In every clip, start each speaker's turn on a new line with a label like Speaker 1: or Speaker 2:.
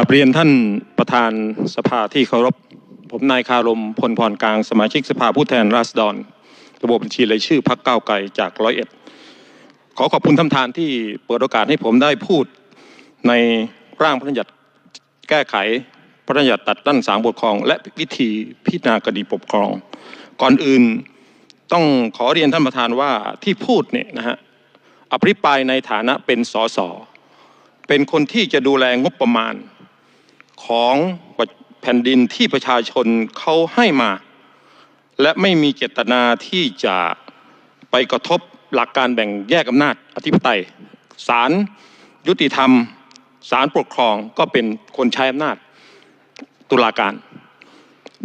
Speaker 1: กับเรียนท่านประธานสภาที่เคารพ ผมนายคารมพลพรกลางสมาชิกสภาผู้แทนราษฎร ระบบบัญชีรายชื่อพักเก้าไกลจากร้อยเอ็ดขอขอบคุณท่านประธานที่เปิดโอกาสให้ผมได้พูดในร่างพระราชบัญญัติแก้ไขพระราชบัญญัติตัดด้านสางปกครอง และวิธีพิจารณาคดีปกครอง ก่อนอื่นต้องขอเรียนท่านประธานว่าที่พูดเนี่ยนะฮะอภิปรายในฐานะเป็นสสเป็นคนที่จะดูแลงบประมาณ ของแผ่นดินที่ประชาชนเขาให้มา และไม่มีเจตนาที่จะไปกระทบหลักการแบ่งแยกอำนาจอธิปไตยศาลยุติธรรมศาลปกครองก็เป็นคนใช้อำนาจตุลาการ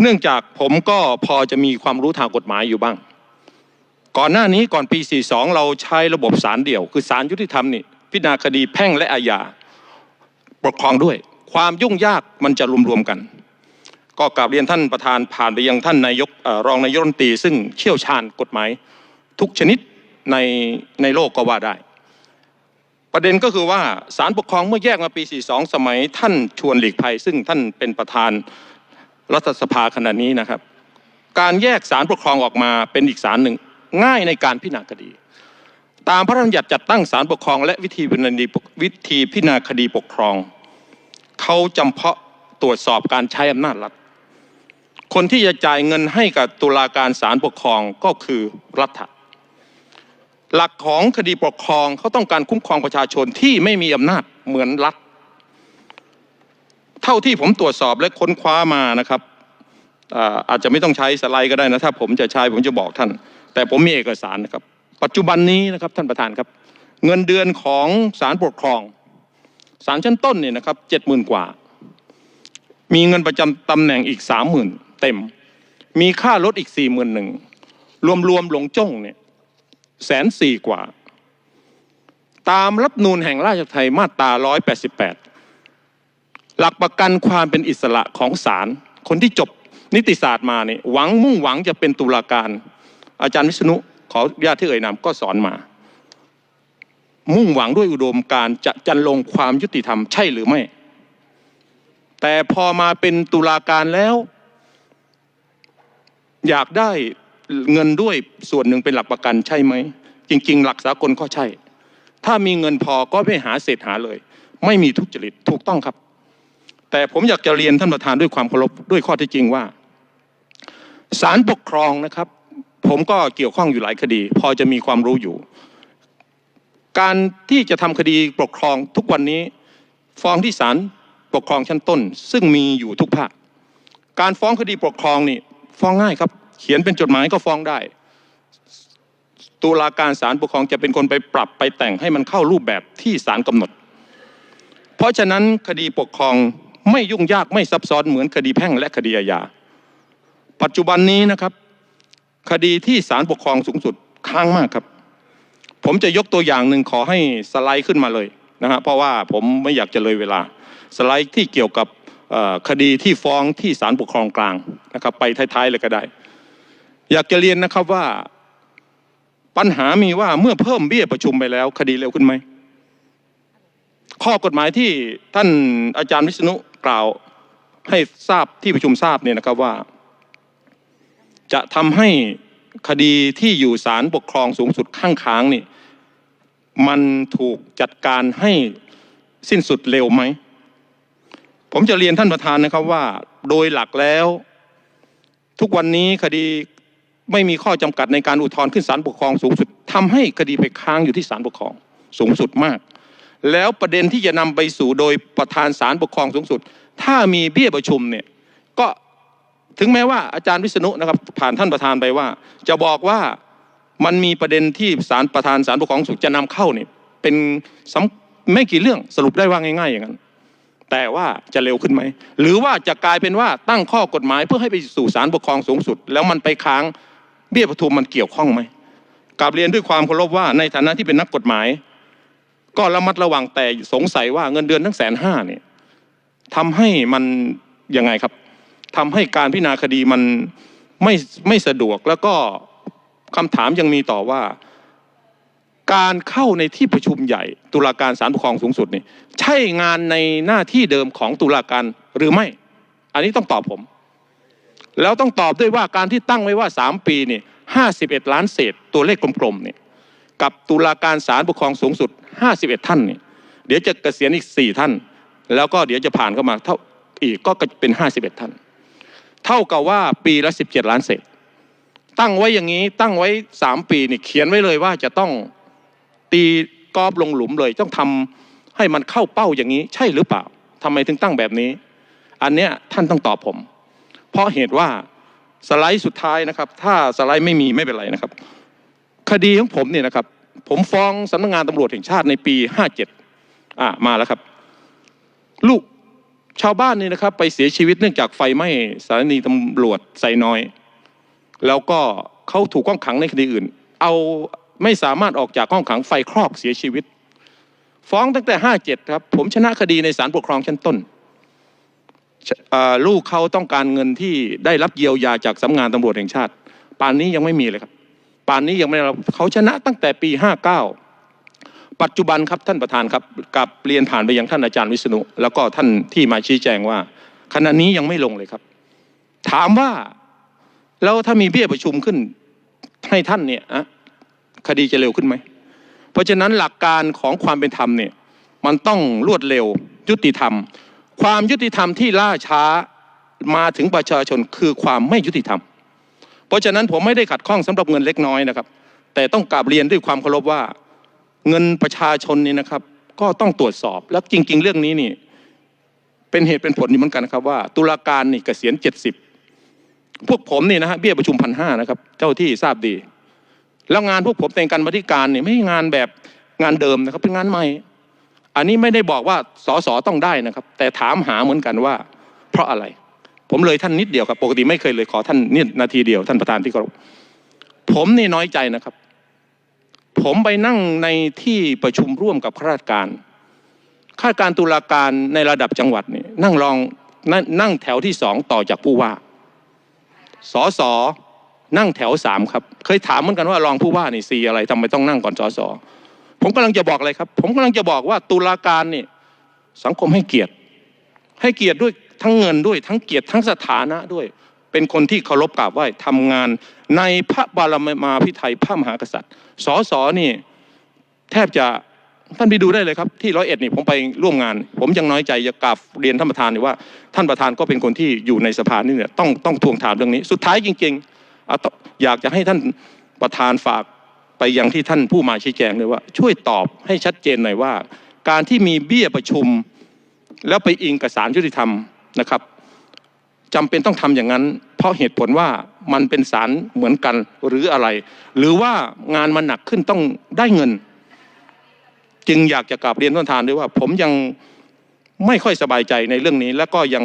Speaker 1: เนื่องจากผมก็พอจะมีความรู้ทางกฎหมายอยู่บ้าง ก่อนหน้านี้ก่อนปี 42 เราใช้ระบบศาลเดี่ยว คือศาลยุติธรรมนี่พิจารณาคดีแพ่งและอาญาปกครองด้วย ความยุ่งยากมันจะรวมๆกัน ก็กราบเรียนท่านประธานผ่านไปยังท่านนายกอรองนายกรัฐมนตรีซึ่งเชี่ยวชาญกฎหมาย ทุกชนิดในในโลกก็ว่าได้ ประเด็นก็คือว่าศาลปกครองเมื่อแยกมาปี 42 สมัยท่านชวนหลีกภัย ซึ่งท่านเป็นประธานรัฐสภาขณะนี้นะครับ การแยกศาลปกครองออกมาเป็นอีกศาลหนึ่งง่ายในการพิจารณาคดี ตามพระราชบัญญัติจัดตั้งศาลปกครอง และวิธีพิจารณาคดีปกครอง เขาจำเพาะตรวจสอบการใช้อำนาจรัฐ คนที่จะจ่ายเงินให้กับตุลาการศาลปกครองก็คือรัฐหลักของคดีปกครองเขาต้องการคุ้มครองประชาชนที่ไม่มีอำนาจเหมือนรัฐ เท่าที่ผมตรวจสอบและค้นคว้ามานะครับอาอาจจะไม่ต้องใช้สไลด์ก็ได้นะถ้าผมจะใช้ผมจะบอกท่าน แต่ผมมีเอกสารนะครับ ปัจจุบันนี้นะครับท่านประธานครับ เงินเดือนของศาลปกครอง ศาลชั้นต้นเนี่ยนะครับเจ็ดหมื่นกว่า มีเงินประจำตำแหน่งอีกสามหมื่นเต็ม มีค่ารถอีกสี่หมื่นหนึ่งรวมๆหลงจ้องเนี่ยแสนสี่กว่า ตามรัฐนูนแห่งราชไทยมาตราร้อยแปดสิบแปดหลักประกันความเป็นอิสระของศาลคนที่จบนิติศาสตร์มาเนี่ยหวังมุ่งหวังจะเป็นตุลาการ อาจารย์วิษณุขออนุญาตที่เอ่ยนามก็สอนมา มุ่งหวังด้วยอุดมการจะจันลงความยุติธรรมใช่หรือไม่ แต่พอมาเป็นตุลาการแล้ว อยากได้เงินด้วยส่วนหนึ่งเป็นหลักประกันใช่ไหม จริง ๆ หลักสากลก็ใช่ ถ้ามีเงินพอก็ไม่หาเศษหาเลย ไม่มีทุจริตถูกต้องครับ แต่ผมอยากจะเรียนท่านประธานด้วยความเคารพด้วยข้อที่จริงว่าศาลปกครองนะครับ ผมก็เกี่ยวข้องอยู่หลายคดี พอจะมีความรู้อยู่ การที่จะทำคดีปกครองทุกวันนี้ ฟ้องที่ศาลปกครองชั้นต้น ซึ่งมีอยู่ทุกภาคการฟ้องคดีปกครองนี่ฟ้องง่ายครับ เขียนเป็นจดหมายก็ฟ้องได้ ตุลาการศาลปกครองจะเป็นคนไปปรับไปแต่งให้มันเข้ารูปแบบที่ศาลกำหนด เพราะฉะนั้นคดีปกครองไม่ยุ่งยากไม่ซับซ้อนเหมือนคดีแพ่งและคดีอาญาปัจจุบันนี้นะครับ คดีที่ศาลปกครองสูงสุดค้างมากครับ ผมจะยกตัวอย่างหนึ่งขอให้สไลด์ขึ้นมาเลยนะฮะเพราะว่าผมไม่อยากจะเลยเวลา สไลด์ที่เกี่ยวกับคดีที่ฟ้องที่ศาลปกครองกลางนะครับไปท้ายๆเลยก็ได้ อยากจะเรียนนะครับว่าปัญหามีว่าเมื่อเพิ่มเบี้ยประชุมไปแล้ว คดีเร็วขึ้นไหมข้อกฎหมายที่ท่านอาจารย์วิษณุกล่าวให้ทราบที่ประชุมทราบเนี่ยนะครับว่า จะทำให้คดีที่อยู่ศาลปกครองสูงสุดข้างค้างนี่ มันถูกจัดการให้สิ้นสุดเร็วไหม ผมจะเรียนท่านประธานนะครับว่า โดยหลักแล้ว ทุกวันนี้คดีไม่มีข้อจำกัดในการอุทธรณ์ขึ้นศาลปกครองสูงสุดทำให้คดีไปค้างอยู่ที่ศาลปกครองสูงสุดมาก แล้วประเด็นที่จะนำไปสู่โดยประธานศาลปกครองสูงสุด ถ้ามีเบี้ยประชุมเนี่ยก็ถึงแม้ว่าอาจารย์วิษณุนะครับผ่านท่านประธานไปว่า จะบอกว่า มันมีประเด็นที่ศาลประธานศาลปกครองสูงสุดจะนำเข้าเนี่ยเป็นไม่กี่เรื่องสรุปได้ว่าง่าย ๆ อย่างนั้น แต่ว่าจะเร็วขึ้นไหม หรือว่าจะกลายเป็นว่าตั้งข้อกฎหมายเพื่อให้ไปสู่ศาลปกครองสูงสุด แล้วมันไปค้างเบี้ยประทุมมันเกี่ยวข้องไหมกราบเรียนด้วยความเคารพว่าในฐานะที่เป็นนักกฎหมาย ก็ระมัดระวังแต่สงสัยว่าเงินเดือนทั้งแสนห้าเนี่ยทำให้มันยังไงครับทำให้การพิจารณาคดีมันไม่ไม่สะดวกแล้วก็ คำถามยังมีต่อว่า การเข้าในที่ประชุมใหญ่ ตุลาการศาลปกครองสูงสุดนี่ใช่งานในหน้าที่เดิมของตุลาการหรือไม่ อันนี้ต้องตอบผม แล้วต้องตอบด้วยว่าการที่ตั้งไว้ว่า 3 ปีนี่51 ล้านเศษ ตัวเลขกลมๆเนี่ยกับตุลาการศาลปกครองสูงสุด 51 ท่านเนี่ยเดี๋ยวจะเกษียณอีก 4 ท่าน แล้วก็เดี๋ยวจะผ่านเข้ามาเท่าอีกก็เป็น 51 ท่าน เท่ากับว่าปีละ 17 ล้านเศษ ตั้งไว้อย่างนี้ตั้งไว้3ปีนี่เขียนไว้เลยว่าจะต้องตีกอบลงหลุมเลย ต้องทำให้มันเข้าเป้าอย่างนี้ ใช่หรือเปล่าทำไมถึงตั้งแบบนี้ อันเนี้ยท่านต้องตอบผม เพราะเหตุว่าสไลด์สุดท้ายนะครับ ถ้าสไลด์ไม่มีไม่เป็นไรนะครับ คดีของผมเนี่ยนะครับ ผมฟ้องสำนักงานตำรวจแห่งชาติในปี57อ่ามาแล้วครับ ลูกชาวบ้านนี่นะครับ ไปเสียชีวิตเนื่องจากไฟไหม้สถานีตำรวจไซน้อย แล้วก็เขาถูกก้องขังในคดีอื่น เอาไม่สามารถออกจากห้องขังไฟคลอกเสียชีวิต ฟ้องตั้งแต่ 57 ครับ ผมชนะคดีในศาลปกครองชั้นต้นลูกเขาต้องการเงินที่ได้รับเยียวยาจากสำนักงานตำรวจแห่งชาติ ป่านนี้ยังไม่มีเลยครับ ป่านนี้ยังไม่ได้รับเขาชนะตั้งแต่ปี 59 ปัจจุบันครับท่านประธานครับกับเรียนผ่านไปยังท่านอาจารย์วิษณุแล้วก็ท่านที่มาชี้แจงว่า ขณะนี้ยังไม่ลงเลยครับ ถามว่า แล้วถ้ามีเบี้ยประชุมขึ้นให้ท่านเนี่ยคดีจะเร็วขึ้นไหม เพราะฉะนั้นหลักการของความเป็นธรรมเนี่ยมันต้องรวดเร็วยุติธรรม ความยุติธรรมที่ล่าช้ามาถึงประชาชนคือความไม่ยุติธรรม เพราะฉะนั้นผมไม่ได้ขัดข้องสำหรับเงินเล็กน้อยนะครับ แต่ต้องกราบเรียนด้วยความเคารพว่า เงินประชาชนนี่นะครับ ก็ต้องตรวจสอบแล้วจริง ๆ เรื่องนี้นี่เป็นเหตุเป็นผลอยู่เหมือนกันนะครับว่า ตุลาการนี่เกษียณเจ็ดสิบ พวกผมนี่นะฮะเบี้ยประชุมพันห้านะครับ เจ้าที่ทราบดี แล้วงานพวกผมแต่งกันมาธิการเนี่ยไม่ใช่งานแบบงานเดิมนะครับ เป็นงานใหม่ อันนี้ไม่ได้บอกว่าสอสอต้องได้นะครับ แต่ถามหาเหมือนกันว่า เพราะอะไร ผมเลยท่านนิดเดียวครับปกติไม่เคยเลยขอท่านนิดนาทีเดียวท่านประธานที่เคารพผมนี่น้อยใจนะครับ ผมไปนั่งในที่ประชุมร่วมกับข้าราชการข้าราชการตุลาการในระดับจังหวัดนี่นั่งรองนงนั่งแถวที่สองต่อจากผู้ว่า สอสอนั่งแถวสามครับ เคยถามเหมือนกันว่ารองผู้ว่านี่สีอะไรทำไมต้องนั่งก่อนสอสอผมกำลังจะบอกอะไรครับ ผมกำลังจะบอกว่าตุลาการนี่สังคมให้เกียรติ ให้เกียรติด้วยทั้งเงินด้วย ทั้งเกียรติทั้งสถานะด้วย เป็นคนที่เคารพกราบไหว้ทำงานในพระบารมาพิไทยพระมหากษัตริย์สอสอนี่แทบจะ ท่านไปดูได้เลยครับที่ร้อยเอ็ดนี่ผมไปร่วมงาน ผมยังน้อยใจจะกราบเรียนท่านประธานนี่ว่าท่านประธานก็เป็นคนที่อยู่ในสภานี่เนี่ยต้องต้องทวงถามเรื่องนี้ สุดท้ายจริงๆอยากจะให้ท่านประธานฝากไปยังที่ท่านผู้มาชี้แจงเลยว่า ช่วยตอบให้ชัดเจนหน่อยว่า การที่มีเบี้ยประชุม แล้วไปอิงกับสารยุติธรรมนะครับจำเป็นต้องทำอย่างนั้น เพราะเหตุผลว่ามันเป็นสารเหมือนกันหรืออะไร หรือว่างานมันหนักขึ้นต้องได้เงิน จึงอยากจะกราบเรียนท่านประธานด้วยว่า ผมยังไม่ค่อยสบายใจในเรื่องนี้ และก็ยัง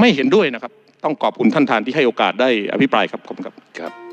Speaker 1: ไม่เห็นด้วยนะครับ ต้องขอบคุณท่านประธานที่ให้โอกาสได้อภิปรายครับผมครับ
Speaker 2: ครับ